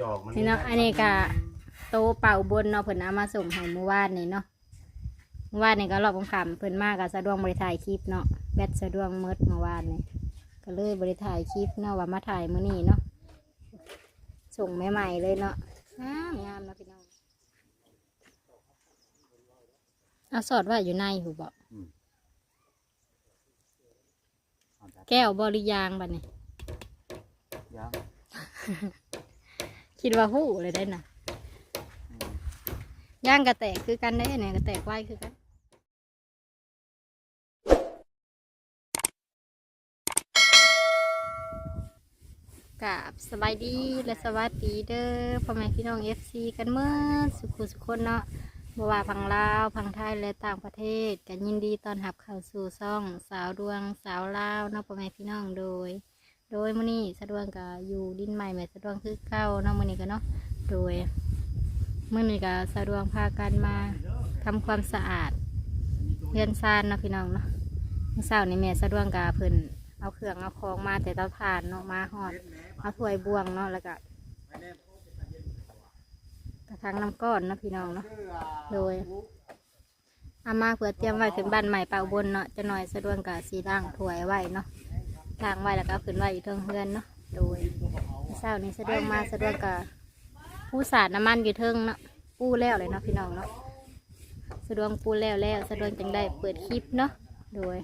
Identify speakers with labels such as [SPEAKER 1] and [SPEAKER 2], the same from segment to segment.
[SPEAKER 1] จอกมัน
[SPEAKER 2] นี่เนาะอันนี้ก็โตเป่าบนเนาะเพิ่นเอามาส่งให้เมื่อวานนี่เนาะเมื่อวานนี่ก็รอบคำๆเพิ่นมาก็สะดวกบริถ่ายคลิปเนาะแบตสะดวกเมดเมื่อวานนี่ก็เลยบริถ่ายคลิปเนาะว่ามาถ่ายมื้อนี้เนาะส่งใหม่ๆเลยเนาะงามงามเนาะพี่น้องเอาสอดไว่าอยู่ในหูบอกแก้วบริยางบัดนี่
[SPEAKER 1] ยัง
[SPEAKER 2] คิดว่าหู้เลยได้น่ะย่างกระแตกคือกันได้เนี่ยกระแตกไว้คือกันกับสบายดีและสวัสดีเด้อพ่อแม่พี่น้องเอฟซีกันเมื่อสุขุสุขคนเนาะบ่ว่าพังลาวพังไทยและต่างประเทศกันยินดีตอนรับเข้าสู่ซ่อง สาวดวงสาวลาวเนาะพ่อแม่พี่น้องโดย โดยมื้อนี้สะดวงก็อยู่ดินใหม่แม่สะดวงคือเก่าเนาะมื้อนี้ก็เนาะโดยมื้อนี้ก็สะดวงพากันมาทำความสะอาดเรือนซานเนาะพี่น้องเนาะเมื่อเช้านี้แม่สะดวงก็เพิ่นเอาเครื่องเอาของมาแต่เตาถ่านเนาะมาฮอดเอาถ้วยบวงเนาะแล้วก็กระถางน้ำก้อนเนาะพี่น้องเนาะโดยเอามาเพื่อเตรียมไว้ขึ้นบ้านใหม่เป่าบนเนาะจะหน่อยสะดวกกับสีด่างถ้วยไว้เนาะ ล้างไว้แล้วก็ขึ้นไว้อยู่เทิงเฮือนเนาะโดยเช้านี้สะดวกมาสะดวกกับผู้สาดน้ำมันอยู่เทิงเนาะปูแล้วเลยเนาะพี่น้องเนาะสะดวกปูแล้วแล้วสะดวกจังได้เปิดคลิปเนาะโดย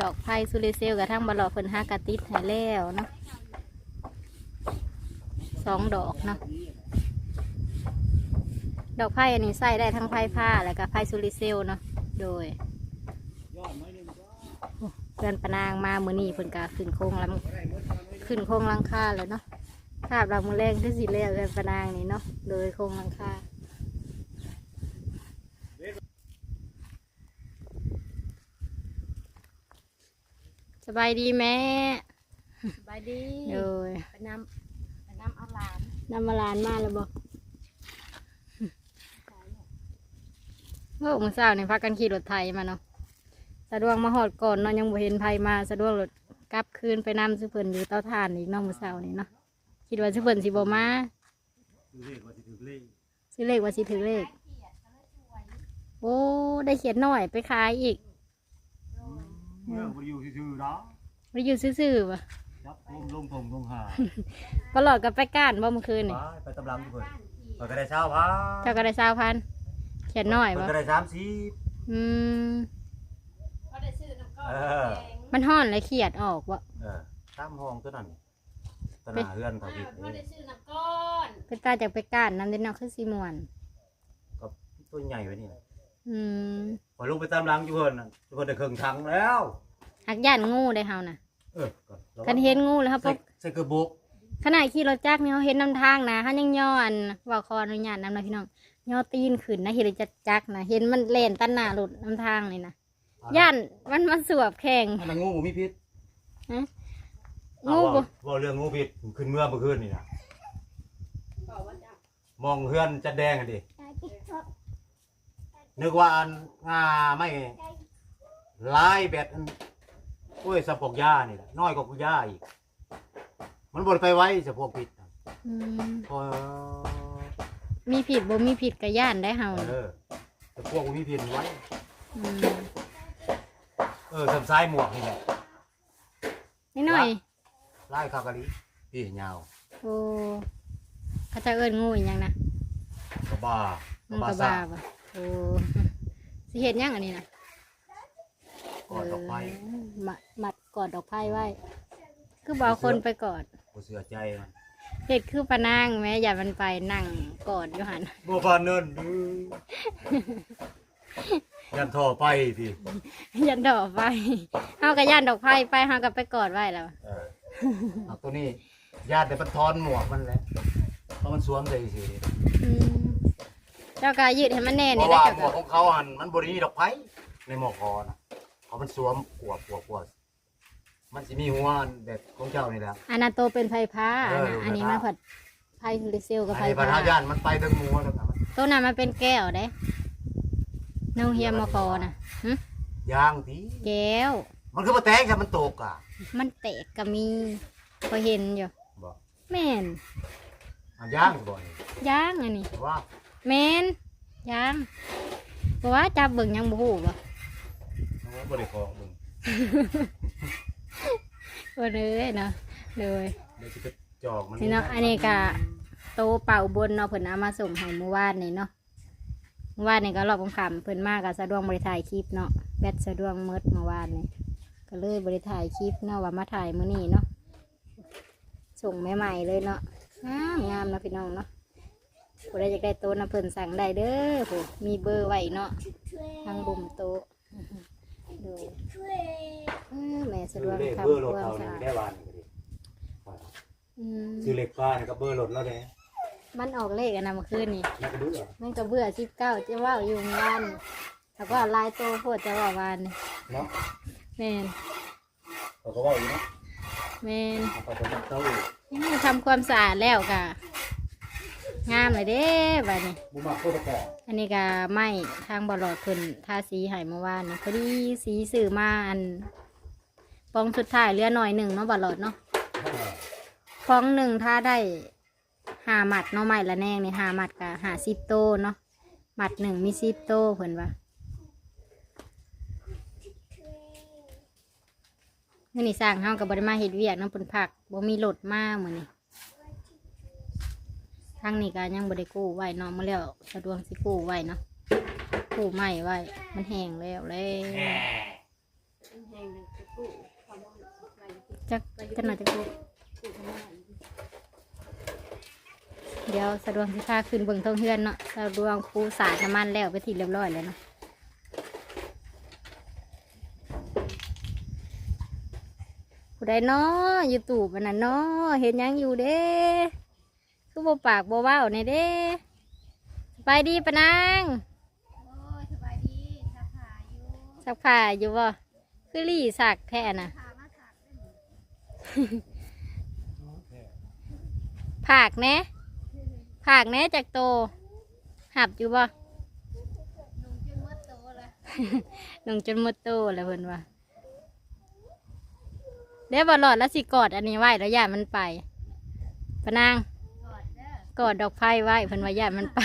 [SPEAKER 2] ดอกไผ่ซูริเซลกับทั้งบลอเพิ่นห้ากระติดให้แล้วเนาะสองดอกเนาะ ดอกไผ่อันนี้ใส่ได้ทั้งไผ่ผ้าแล้วก็ไผ่ซูริเซลเนาะโดยโอ้เพื่อนปะนางมามือนี้เพิ่นกาขึ้นโค้งลังขึ้นโค้งหลังคาเลยเนาะคาบเรามือแรงที่สิแล้วเพื่อนปะนางนี่เนาะโดยโค้งหลังคาสบายดีแม่
[SPEAKER 3] สบายดี
[SPEAKER 2] โดย
[SPEAKER 3] ไปนำไปนำเอาหลาน
[SPEAKER 2] นำมาลานมาแล้วบอก โอ้มื่อเช้านี่พักกันขี่รถไถมาเนาะสะดวกมาหอดก่อนเนาะยังบ่เห็นไผมาสะดวกรถกลับคืนไปนำสุเพิ่นอยู่เตาถ่านอีกเนาะมื่อเช้านี่เนาะคิดว่าสุเพิ่นสิบ่มา
[SPEAKER 1] เลขว่าสิถึงเลข
[SPEAKER 2] ซื้อเลขว่าสิถือเลขโอ้ได้เขียนหน่อยไปขายอีก
[SPEAKER 1] เรื่องบ่อยู่ซื่อๆเนาะ
[SPEAKER 2] ไปอยู่ซื่อๆวะ
[SPEAKER 1] จับลงลงทงลงหา
[SPEAKER 2] ปลอดกับไปก้านบ่เมื่อคืน
[SPEAKER 1] ไป
[SPEAKER 2] นี่
[SPEAKER 1] ไปตำลังทุกคนเปิดก็ได้เช้าพั
[SPEAKER 2] เจ้าก็ได้สาวพันเขียนหน่อย
[SPEAKER 1] เปิด
[SPEAKER 2] บ่
[SPEAKER 1] ก็ได้สามสิบ
[SPEAKER 2] อืม
[SPEAKER 3] เขาได้ซื้อน้ำก้อน
[SPEAKER 1] เออ
[SPEAKER 2] มันห่อนและเขียดออกวะ
[SPEAKER 1] เออตามห้องตัวนั้นตวหนาเฮือนเขาพี่
[SPEAKER 3] เขาได้ซื้อน้ำก้อน
[SPEAKER 2] เป็นตาจากไปก้านน้ำเด่นเนาะคือสีม่วน
[SPEAKER 1] ก็ตัวใหญ่ไว้นี่แหละ
[SPEAKER 2] อืม
[SPEAKER 1] พอลูกไปตามหลังอยู่เพิ่นน่ะอยู่เพิ่นได้เครื่องทังแล้ว
[SPEAKER 2] หักย่านงูได้เฮานะ
[SPEAKER 1] เออก็ระวัง
[SPEAKER 2] คันเห็นงูแล้วครับ
[SPEAKER 1] ใส่ใส่กระบอก
[SPEAKER 2] ขณะขี่รถจักรเนี่ยเขาเห็นน้ำทางนะเขายังย้อนว่าคออนุญาตน้ำนะพี่น้อง ย่อตีนขึ้นนะเห็นรถจักรนะเห็นมันเล่นตันหน้าหลุดน้ำทางเลยนะย่านมันมาสวบแข่ง
[SPEAKER 1] อันนั้นงูบ่มีพิษ
[SPEAKER 2] ฮะ
[SPEAKER 1] เอา
[SPEAKER 2] งูบ่
[SPEAKER 1] ว่าว่าเรื่องงูพิษขึ้นเมื่อเมื่อคืนนี่นะ
[SPEAKER 3] บอกว่าจะ
[SPEAKER 1] มองเฮือนจะแดงอะดินึกว่าอันงาไม่ลายแบบอันโอ้ยสะโพกยานี่แหละน้อยกว่ากุยาอีก มันบดไปไว้สะโพกผิดน่ะ
[SPEAKER 2] อืม
[SPEAKER 1] พอ
[SPEAKER 2] มีผิดบ่มีผิดกับย่านได้เฮา
[SPEAKER 1] เอ
[SPEAKER 2] นะ
[SPEAKER 1] อสะโพกมีผิดไว้
[SPEAKER 2] อืม
[SPEAKER 1] เออทำซ้ายหมวกนี่แหละ
[SPEAKER 2] นิดหน่อย
[SPEAKER 1] ลายคากะลิพี่ยาว
[SPEAKER 2] โอ้เขาจะเอิ้นงูอีหยังนะ
[SPEAKER 1] กระบา
[SPEAKER 2] งู
[SPEAKER 1] กระ
[SPEAKER 2] ก
[SPEAKER 1] บา
[SPEAKER 2] ระ
[SPEAKER 1] ซ่า
[SPEAKER 2] บาบ่โอ้สิเห็นยังอันนี้นะ
[SPEAKER 1] กอดดอกไม้
[SPEAKER 2] เออมัดมัดกอดดอกไม้ไว้ คือบอกคนไปกอด
[SPEAKER 1] บ่เสือใจมัน
[SPEAKER 2] เห็ดคือปะนางแม่อย่ามันไปนั่งกอดอยู่หัน
[SPEAKER 1] บ่พาเนินดื้อยันท่อไปพี่
[SPEAKER 2] ยันดอกไปเฮากับย่านดอกไผ่ไปเฮากับไปกอดไว้แล้ว
[SPEAKER 1] เออเอาตัวนี้ญาติแต่มันทอนหมวกมันแหละเพราะมันสวมใส่สิ
[SPEAKER 2] อืมเจ้ากายืดให้มันแน่
[SPEAKER 1] เพ
[SPEAKER 2] นี่
[SPEAKER 1] ราะ
[SPEAKER 2] ได้
[SPEAKER 1] ว่า
[SPEAKER 2] เจ้า
[SPEAKER 1] หมว
[SPEAKER 2] ก็
[SPEAKER 1] กของเขาหันมันบริดอกไผ่ในหมวกคอนะเขามันสวมขวบขวบขวบ มันจะมีหัวแบบของเจ้านี่แหละ
[SPEAKER 2] อันนั้นโตเป็นไผ่ผ้า
[SPEAKER 1] เออ
[SPEAKER 2] นะอันนี้
[SPEAKER 1] ไผ่
[SPEAKER 2] มา
[SPEAKER 1] ผ้า
[SPEAKER 2] ผัดไผ่ลิเซลกับ
[SPEAKER 1] ไอ้
[SPEAKER 2] ไผ่
[SPEAKER 1] พระ
[SPEAKER 2] ผ้า
[SPEAKER 1] ธาญาณมันไปถึงหัวแล้วนะมัน
[SPEAKER 2] ตัวนั้นมันเป็นแก้วเด้น้องเฮียมมคอนะหึ
[SPEAKER 1] ยางตี
[SPEAKER 2] แก้ว
[SPEAKER 1] มันคือมาแตงครับมันตกอะ
[SPEAKER 2] มันแตกก็มีพอเห็นอยู่
[SPEAKER 1] บอก
[SPEAKER 2] แม่น
[SPEAKER 1] อันย่างบ่อย
[SPEAKER 2] ย่างอันนี้
[SPEAKER 1] ว่า
[SPEAKER 2] แม่นย่างเพราะว่าจับเบิ่งยังบ่ฮู้บ่
[SPEAKER 1] บ่ได้ของมึง
[SPEAKER 2] บ่เลยเนาะเลย
[SPEAKER 1] เดี๋ยวสิไปจอกมัน
[SPEAKER 2] นี่เนาะอันนี้ก็โตเป่าบนเนาะเพิ่นเอามาส่งให้เมื่อวานนี่เนาะเมื่อวานนี่ก็รอบค่ำๆเพิ่นมาก็สะดวกบ่ได้ถ่ายคลิปเนาะแบตสะดวกหมดเมื่อวานนี่ก็เลยบ่ได้ถ่ายคลิปเนาะว่ามาถ่ายมื้อนี้เนาะส่งใหม่ๆเลยเนาะงามงามเนาะพี่น้องเนาะผู้ใดอยากได้โต๊ะนะเพิ่นสั่งได้เด้อผู้มีเบอร์ไว้เนาะทางบุ่มโต๊ะ ดูเออแม่สะดวก
[SPEAKER 1] เลข
[SPEAKER 2] ครับ
[SPEAKER 1] เบอร์รถ
[SPEAKER 2] ควา
[SPEAKER 1] เอา
[SPEAKER 2] ม
[SPEAKER 1] นี่
[SPEAKER 2] สะอาด
[SPEAKER 1] ได้วานนี่ก็ดี
[SPEAKER 2] อืม
[SPEAKER 1] ซื้อเลขฟ้านี่ก็เบอร์รถแล้วเด้
[SPEAKER 2] มันออกเลขอันนั้นเมื่อคืนนี่
[SPEAKER 1] แล้วก็ดูอะ
[SPEAKER 2] มันก็เบื่อสิบเก้าจะว่าอยู่งานแต่ก็ลายโตโพดจะว่าวานนี่
[SPEAKER 1] เนาะ
[SPEAKER 2] แมน
[SPEAKER 1] เขาก็ว่าอยู่เนาะ
[SPEAKER 2] แมน
[SPEAKER 1] เอาไปเป็นเต้า
[SPEAKER 2] นี่ทำความสะอาดแล้วกะ งามเลยเด้บัดนี้
[SPEAKER 1] บุมาโคตรแก่
[SPEAKER 2] อันนี้ก็ไหม้ทางบอลอดเพิ่นทาสีใหายเมื่อวานนี่พอดีสีสื่อมาอันปองสุดท้ายเหลือหน่อยหนึ่งเนาะบอลอดเนาะฟองหนึ่งถ้าได้หาหมัดเนาะไหม้ละแนงนี่หาหมัดกะหาสิบโตเนาะหมัดหนึ่งมีสิบโตเพิ่นว่าเมื่อนี่สร้างเฮากับบริมาเฮ็ดเวียกเน้ำปนผักบ่มีรถมาเหมือนนี่ ทางนี้ก็ยังบ่ได้กู้ไว้เนาะมาแล้วสะดวกสิกู้ไว้เนาะกู้ใหม่ไว้ มันแห้งแล้วเลย
[SPEAKER 3] แห้งหนึ่งจะกู้ความว่าอะไร
[SPEAKER 2] จักจักหน่อยจะกู้
[SPEAKER 3] กู้ทำไม
[SPEAKER 2] เดี๋ยวสะดวกสิพาขึ้นเบิ่งเทงเฮือนเนาะสะดวกปูสาดน้ำมันแล้วไปทีเรียบร้อยแล้วเนาะผู้ใดเนาะยูทูบอันนั้นเนาะเห็นยังอยู่เด้ คือบ่ปากบ่เว้าในเด้สบายดีปะนาง
[SPEAKER 3] โอ้ยสบายดีสักขาอยู่
[SPEAKER 2] สักผ้าอยู่บ่คือลี่สักแท้น่ะ
[SPEAKER 3] ขามาสักได้หนิ
[SPEAKER 2] ผากแหน่ผากแหน่จากโต หับอยู่บ่
[SPEAKER 3] นุ่งจนหมดโตเลย
[SPEAKER 2] ลงจนหมดโตแล้วเพิ่นว่าเดี๋ยวบ่หลอดแล้วสิกอดอันนี้ไว้แล้วย่ามันไปปะนาง
[SPEAKER 3] กอดเด้อก
[SPEAKER 2] อดดอกไผ่ไว้เพิ่นว่าย่ามันไป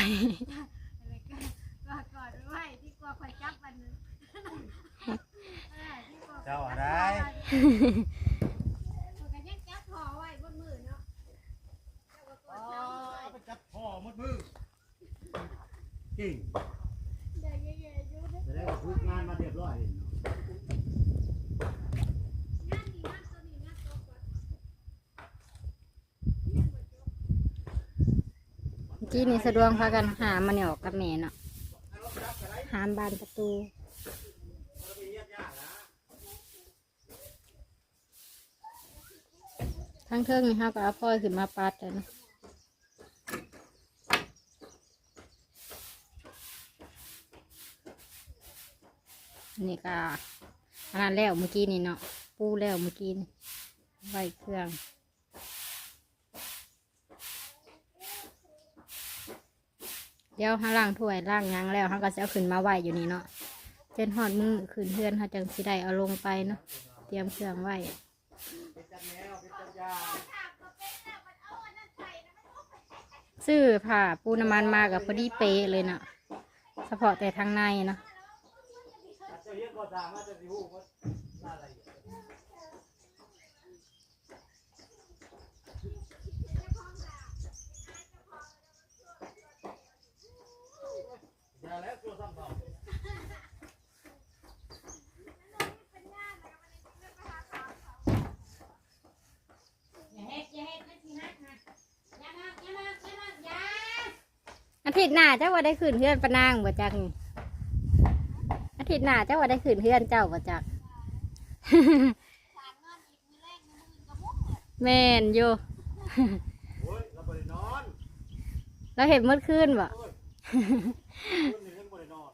[SPEAKER 3] อะไรกันกอดกอดไว้ที่กลัวคอยจับมันเออที่กลัว
[SPEAKER 1] เจ้าอะไร
[SPEAKER 3] มันก็ยังจับคอไว้บนมือเนาะเจ้าก็กอดจับไว้
[SPEAKER 1] ไปจับพ่อมดมือจริง
[SPEAKER 3] เดี๋ยวเย็นๆอยู่เด้อ
[SPEAKER 1] จะได้ทุกงานมาเรียบร้อยเลยเนาะ
[SPEAKER 3] งานนี้งานตัวนี้งานตัวก่อน
[SPEAKER 2] เมื่อ กี้นี่สะดวกพากันหามันออกกับแม่เนาะหามบานประตูทั้งเทิงนี่ฮะก็เอาพ่อยขึ้นมาปัดเลยเนาะนี่ก็อันนั้นแล้วเมื่อกี้นี่เนาะปูแล้วเมื่อกี้ใบเครื่อง เดี๋ยวห้าล่างถ้วยล่างยังแล้วเขาก็จะเอาขึ้นมาไหวอยู่นี่เนาะเจนหอดมือขึ้นเพื่อนเขาจังสิได้เอาลงไปเนาะเตรียมเครื่องไหวซื้อผ้าปูน้ำมันมากับพอดีเป๊ะเลยเนาะเฉพาะแต่ทางในเนาะ อาทิตย์หน้าเจ้าว่าได้ขึ้นเพื่อนปะนางบ่จักนี่อาทิตย์หน้าเจ้าว่าได้ขึ้นเพื่อนเจ้าบ่จักแม่นอยู่
[SPEAKER 1] โยเรา
[SPEAKER 2] เห็นเมื่อคืนบ่
[SPEAKER 1] คืนนี้ยังบ่ได้นอน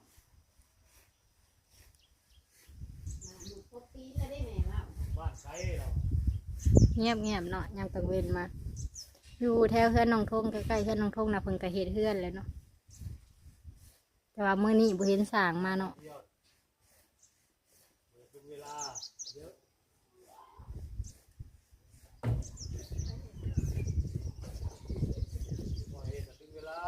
[SPEAKER 3] ปกติเงี
[SPEAKER 2] ยบเงียบๆเนาะยามตะเวนมา อยู่แถวเฮือนหนองทงใกล้ๆเฮือนหนองทงนะเพิ่งกระเฮ็ดเฮือนเลยเนาะแต่ว่าเมื่อนี้บ่เห็นสร้างมาเนาะ
[SPEAKER 1] ถึงเวลา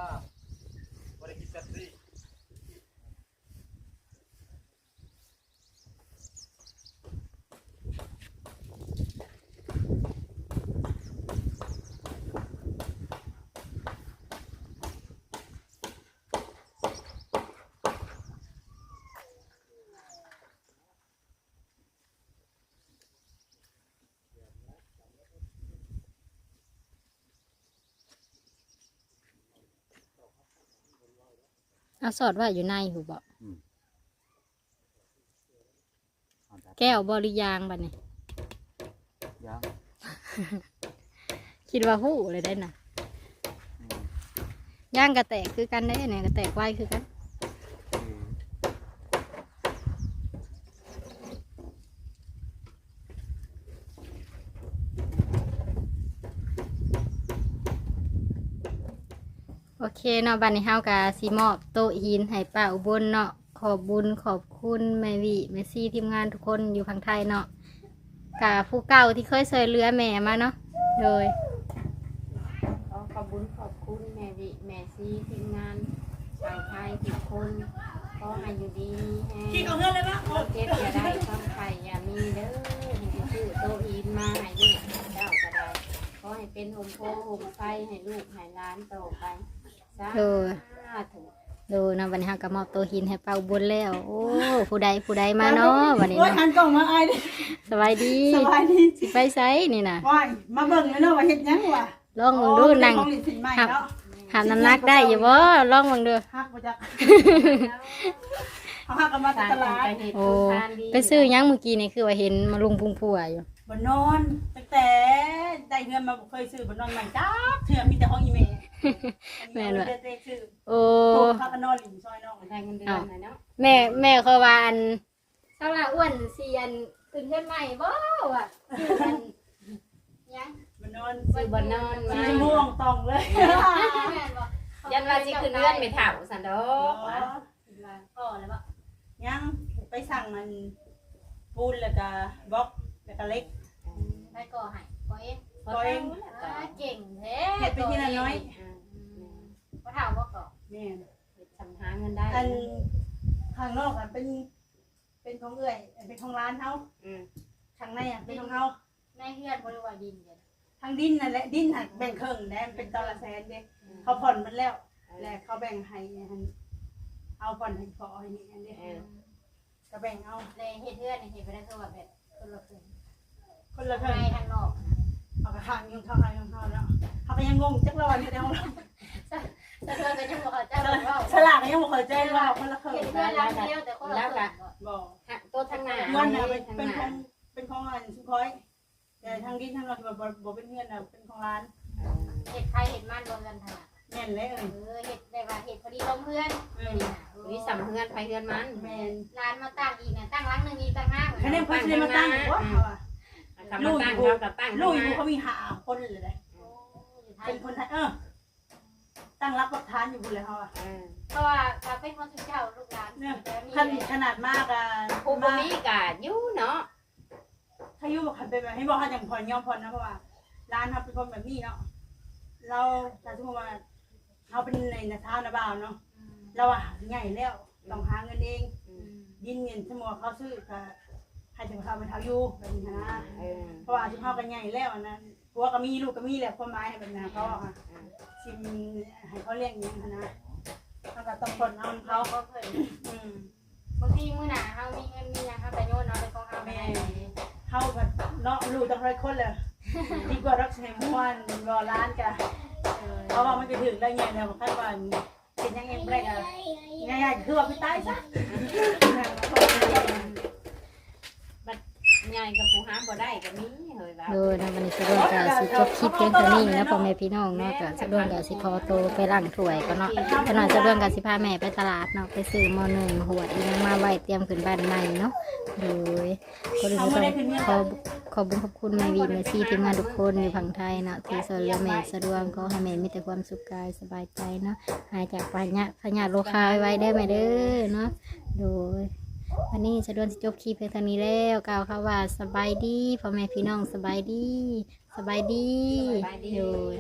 [SPEAKER 1] เดี๋ยว
[SPEAKER 2] เอาสอดว่าอยู่ในหูบ่
[SPEAKER 1] เอาจัด
[SPEAKER 2] แก้วบริยางบัดนี้
[SPEAKER 1] ยัง
[SPEAKER 2] คิดว่าหู้เลยได้น่ะ
[SPEAKER 1] อืม
[SPEAKER 2] ย่างกระแตกคือกันได้เนี่ยกระแตกไว้คือกัน
[SPEAKER 1] เออ
[SPEAKER 2] โอ เคเนาะบัดนี้เฮากะสิมอบโต๊ะหินให้ป้าอุบลเนาะขอบบุญขอบคุณแม่วิแม่ซี่ทีมงานทุกคนอยู่ฝั่งไทยเนาะกะผู้เก่าที่เคยช่วยเหลือแม่มาเนาะโดย
[SPEAKER 4] ขอขอบคุญขอบคุณแม่วิแม่ซีทีมงานชาวไทยทุกคนขอให้อยู่ดีให้
[SPEAKER 3] ที่เขาเงินเลยปะ
[SPEAKER 4] เก็บอย่าได้ความไข่อย่ามีเด้อให้ซื้อโตะอินมาให้ลูกเจ้าก็ได้ขอให้เป็นโฮมโพโฮมไฟให้ลูกให้ร้านโตอไป สา
[SPEAKER 2] เออ
[SPEAKER 4] ธุ
[SPEAKER 2] โดยเนาะบัดนี้เฮากะมอบโต๊ะหินให้ป้าอุบลแล้ว โอ้ผู้ใดผู้ใดมาเนาะวันนี้
[SPEAKER 5] โอ้ย
[SPEAKER 2] เนาะ
[SPEAKER 5] หันกล่องมาอายเด้
[SPEAKER 2] สบายดี
[SPEAKER 5] สบายดี
[SPEAKER 2] สิไปไสนี่น่ะ
[SPEAKER 5] ว่ายมาเบิ่งเลยเนาะว่าเฮ็ดหยังวะ
[SPEAKER 2] ลองมึงดูนั่ง
[SPEAKER 5] โอ้เป็นของลิ้นสินใหม่เนาะ
[SPEAKER 2] หามน้ำหนักได้อยู่บ่ลองมึงดู
[SPEAKER 5] ฮักบ่จักเขาฮักกันมาจากตลาด
[SPEAKER 4] ไปเหตุ
[SPEAKER 2] โอ้
[SPEAKER 4] ผลทานดี
[SPEAKER 2] ไปซื้อหยังเมื่อกี้นี่คือว่าเห็นมาลุงพุงพัวอยู่
[SPEAKER 5] บ่นอนตั้งแต่ได้เงินมาบ่เคยซื้อบ่นอนใหม่จ้าเทื่อมีแต่ห้องอีเมล
[SPEAKER 2] แม่นว่ะ
[SPEAKER 5] เด็กๆซื้อ
[SPEAKER 2] โอ้
[SPEAKER 5] โอ้พักกันนอนหลินซอยน้อง
[SPEAKER 4] ได้เงินเดือนหน่อยเนาะ
[SPEAKER 2] แม่แม่เขาว่าอันเท่าละอ้วนเสียนตื่นขึ้นใหม่บ่ว่ะซื้ออันยัง
[SPEAKER 5] บ่นอน
[SPEAKER 4] ซื้อบนนอน
[SPEAKER 5] สี
[SPEAKER 4] มา
[SPEAKER 5] ชมม่วงตองเลย
[SPEAKER 2] แม่นบ่
[SPEAKER 4] ยันว่าสิคืนเดือนไม่เถ่าสันดอ
[SPEAKER 5] อ๋
[SPEAKER 4] ก
[SPEAKER 5] อ
[SPEAKER 2] ก็แล้วบ่
[SPEAKER 5] ยังไปสั่งมันปูนแล้วก็บล็อกแล้วก็เล็ก
[SPEAKER 2] ไปก่อให้ก่อเอง
[SPEAKER 5] ก่อเอง
[SPEAKER 2] อ่าเก่งแท้
[SPEAKER 5] เฮ็ดไปทีละน้อย
[SPEAKER 2] บ่ถามบ่ก่อ
[SPEAKER 5] แม่น
[SPEAKER 4] ทำหาเงินได้
[SPEAKER 5] อันข้างนอกอะเป็น เป็นของเอื่อยเป็นของร้านเขา
[SPEAKER 4] อืม
[SPEAKER 5] ข้างในอะเป็นของเขา
[SPEAKER 2] ในเฮือนบ่ได้ว่าดินเด้อ
[SPEAKER 5] ทางดินนั่นแหละดินหักแบ่งครึ่งแน่เป็นตอละแสนเด้เขาผ่อนมันแล้วแล้วเขาแบ่งให้อันเอาผ่อนให้พอให้นี่อันเด้
[SPEAKER 4] เออ
[SPEAKER 5] ก็แบ่งเอา
[SPEAKER 2] ในเฮ็ดเฮือนนี่เฮ็ดบ่ได้คือว่าแบบคนละครึ่ง
[SPEAKER 5] คนละค
[SPEAKER 2] ข้าง
[SPEAKER 5] รึ่ง
[SPEAKER 2] ในข้างนอก
[SPEAKER 5] เอากระถางยังเข้าให้ของเขาแล้วเขาก็ยังงงจักรวาลนี่เด้อ
[SPEAKER 2] แต่เธอก็ยังบ่เข้าใจว่า
[SPEAKER 5] ฉลากยังบ่เข้าใจว่าคนละคย
[SPEAKER 2] เฮ็ดเฮือนหลังเดียวแต่คนละครึ่
[SPEAKER 5] บ่
[SPEAKER 4] หักตัวทางหน้า
[SPEAKER 5] เงินน่ะเป็นเป็นขอ
[SPEAKER 4] ง
[SPEAKER 5] เป็นของอันสุคอยแต่ทางดินทางเราที่ว่าบ่บ่เป็นเงินน่ะเป็นของร้าน
[SPEAKER 2] เห็ดไทยเห็ดมันรวมกันถนัด
[SPEAKER 5] แม่นเลยเอ
[SPEAKER 2] อเห็ดได้ว่าเห็ดพอดีลงเพื่อนนี่
[SPEAKER 4] สัมเฮือนไปเฮือนมัน
[SPEAKER 5] แม่น
[SPEAKER 2] ร้านมาตั้งอีกน่ะตั้งร้านหนึ่งอีกตั้งห้าง
[SPEAKER 5] คะแนนเพิ่นสิได้มาตั้งบ่เขาว่า
[SPEAKER 4] คำมาตั้งเขากับตั้ง
[SPEAKER 5] ลูกอยู่เขามีหาคนเลยเลยเป็นคนไทยเออ ตั้งรับประทานอยู่พุ่นเลยเขาอะ
[SPEAKER 4] เออ
[SPEAKER 2] เพราะว่าคาเฟ่คนสุดเจ้าลูกหลาน
[SPEAKER 5] เนี่ย
[SPEAKER 2] แต่มี
[SPEAKER 5] ขนขนาดมากอะ
[SPEAKER 4] ผู้บ่มีกะอยู่เนาะ
[SPEAKER 5] ถ้ายุบอกคันเป็นแบบให้บอกเขาอย่างผ่อนยอมผ่อนนะเพราะว่า ร้านเขาเป็นคนแบบนี้เนาะเราถ้าสมมติว่าเขาเป็นในนาท้าวนาบ่าวเนาะเราอะใหญ่แล้วต้องหาเงินเอง
[SPEAKER 4] อืม
[SPEAKER 5] ยินเงินสมมติว่าเขาซื้อก็ ให้ถึงเขาไปเท้าอยู่แบบนี้นะ
[SPEAKER 4] เออ
[SPEAKER 5] เพราะว่าที่เขากันใหญ่แล้วอันนั้นผัวก็มีลูกก็มีแหละความหมายแบบนั้นเขาอะชิมให้เขาเลี้ยงอย่างนั้นนะเขาก็ต้องคนเอาของ
[SPEAKER 2] เขา
[SPEAKER 5] เขา
[SPEAKER 2] ก็เพิ่น
[SPEAKER 5] อืม
[SPEAKER 2] บางทีมื้อหน้าเฮามีเงินมีหยังเฮาไปโยนเอาไปของเฮาไปให้
[SPEAKER 5] เขาแบบเนาะลูกต้องร้อยคนเลยดีกว่ารักแห่งม้วนรอร้านกัน
[SPEAKER 2] เออ
[SPEAKER 5] เพราะว่ามันจะถึงได้ไงแล้วขั้นว่าเป็นยังไงแรกอะง่ายๆคือว่าไปตายซะ
[SPEAKER 4] ยายกับผู้หาบ่ได้ก็มีเฮ้ยว่า
[SPEAKER 2] โดยนะวันนี้สะดวกกับสิจบคลิปเพียงเท่านี้นะพ่อแม่พี่น้องเนาะก็สะดวกกับสิขอโตวไปล้างถ้วยก็เนาะขนาดสะดวกกับสิพาแม่ไปตลาดเนาะไปซื้อหมอหนึ่งหัวอีกยังมาไว้เตรียมขึ้นบ้านใหม่เนาะโดยก็เลยต้องขอขอบคุญขอบคุณแม่วีแม่ซีทีมงานทุกคนอยู่ฝั่งไทยเนาะที่สอนเรือแม่สะดวกก็ให้แม่มีแต่ความสุขกายสบายใจเนาะหายจากปัญญาพญาโรคาไว้ได้อแม่เด้อเนาะโดย วันนี้สะดวกสิจบคลิปเพียงเท่านี้แล้วกล่าวค่ะว่าสบายดีพ่อแม่พี่น้องสบายดี สบายดี
[SPEAKER 4] สบายดี
[SPEAKER 2] โดย